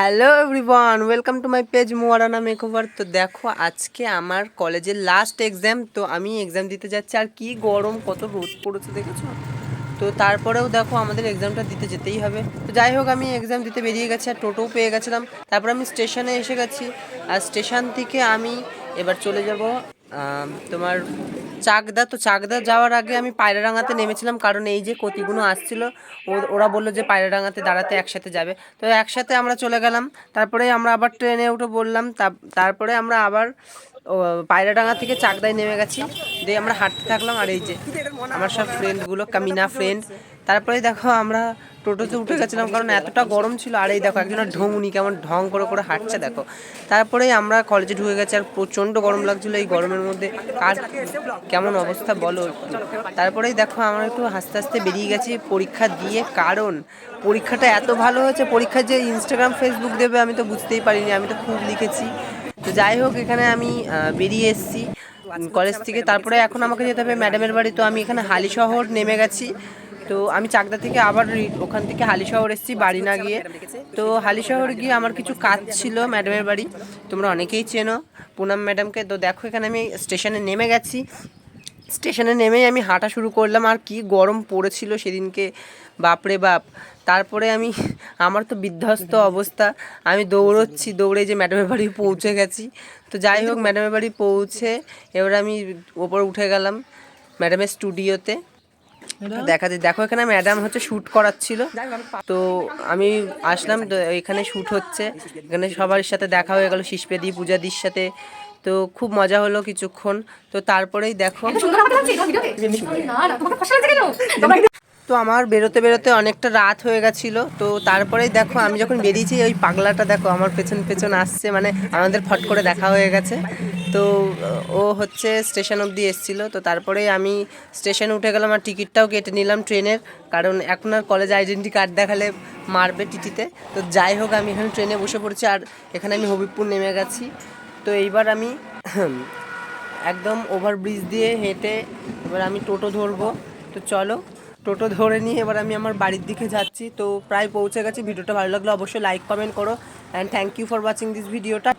Hello everyone welcome to my page মোয়ারানা makeover তো দেখো, আজকে আমার কলেজের লাস্ট এক্সাম তো আমি এক্সাম দিতে যাচ্ছি। আর কি গরম, কত রোদ পড়েছে, দেখেছ? তো তারপরেও দেখো, আমাদের এক্সামটা দিতে যেতেই হবে। তো যাই হোক, আমি এক্সাম দিতে বেরিয়ে গেছি, আর টোটোও পেয়ে গেছিলাম। তারপর আমি স্টেশনে এসে গেছি। আর স্টেশন থেকে আমি এবার চলে যাব তোমার চাকদা, তো চাকদা যাওয়ার আগে আমি পায়রাডাঙ্গাতে নেমেছিলাম, কারণ এই যে কতিগুলো আসছিল ওরা বলল যে পায়রাডাঙ্গাতে দাঁড়াতে একসাথে যাবে। তো একসাথে আমরা চলে গেলাম, তারপরে আমরা আবার ট্রেনে উঠে বললাম তারপরে আমরা আবার পায়রাডাঙ্গা থেকে চাকদায় নেমে গেছি। দিয়ে আমরা হাঁটতে থাকলাম, আর এই যে আমার সব ফ্রেন্ডগুলো কামিনা ফ্রেন্ড তারপরে দেখো আমরা টোটোতে উঠে গেছিলাম, কারণ এতটা গরম ছিল, আর এই দেখো একজনের ঢোঙুনি কেমন ঢং করে করে হাঁটছে, দেখো। তারপরে আমরা কলেজে ঢুকে গেছি, আর প্রচণ্ড গরম লাগছিল এই গরমের মধ্যে। আর কেমন অবস্থা বলো। তারপরেই দেখো আমরা একটু আস্তে আস্তে বেরিয়ে গেছি, পরীক্ষা দিয়ে কারণ পরীক্ষাটা এত ভালো হয়েছে পরীক্ষা যে ইনস্টাগ্রাম ফেসবুক দেবে আমি তো বুঝতেই পারিনি, আমি তো খুব লিখেছি। তো যাই হোক, এখানে আমি বেরিয়ে এসেছি। কলেজ থেকে তারপরে এখন আমাকে যেতে হবে ম্যাডামের বাড়ি। তো আমি এখানে হালি শহর নেমে গেছি। তো আমি চাকদা থেকে আবার ওখান থেকে হালি শহর এসেছি বাড়ি না গিয়ে। তো হালি শহর গিয়ে আমার কিছু কাজ ছিল ম্যাডামের বাড়ি। তোমরা অনেকেই চেনো। পুনাম ম্যাডামকে। তো দেখো, এখানে আমি স্টেশনে নেমে গেছি। স্টেশনে নেমেই আমি হাঁটা শুরু করলাম। আর কি গরম পড়েছিল সেদিনকে বাপরে বাপ। তারপরে আমি আমার তো বিধ্বস্ত অবস্থা। আমি দৌড়চ্ছি দৌড়ে যে ম্যাডামের বাড়ি পৌঁছে গেছি। তো যাই হোক ম্যাডামের বাড়ি পৌঁছে এবার আমি ওপর উঠে গেলাম ম্যাডামের স্টুডিওতে দেখা যায় দেখো এখানে ম্যাডাম হচ্ছে শ্যুট করাচ্ছিল। তো আমি আসলাম তো এখানে শ্যুট হচ্ছে। এখানে সবার সাথে দেখা হয়ে গেল শিশপেদি পূজাদির সাথে। তো খুব মজা হলো কিছুক্ষণ। তো তারপরেই দেখো। তো আমার বেরোতে বেরোতে অনেকটা রাত হয়ে গেছিল। তো তারপরেই দেখো আমি যখন বেরিয়েছি ওই পাগলাটা দেখো আমার পেছন পেছন আসছে মানে আমাদের ফট করে দেখা হয়ে গেছে। তো ও হচ্ছে স্টেশন অবধি এসেছিল। তো তারপরেই আমি স্টেশনে উঠে গেলাম আর টিকিটটাও কেটে নিলাম ট্রেনের। কারণ এখন আর কলেজ আইডেন্টি কার্ড দেখালে মারবে টিটিতে। তো যাই হোক আমি এখানে ট্রেনে বসে পড়েছি আর এখানে আমি হবিবপুর নেমে গেছি। তো এইবার আমি একদম ওভারব্রিজ দিয়ে হেঁটে এবার আমি টোটো ধরবো। তো চলো, টোটো ধরে নিয়ে এবার আমি আমার বাড়ির দিকে যাচ্ছি। তো প্রায় পৌঁছে গেছি। ভিডিওটা ভালো লাগলে অবশ্যই লাইক কমেন্ট করো। And thank you for watching this ভিডিওটা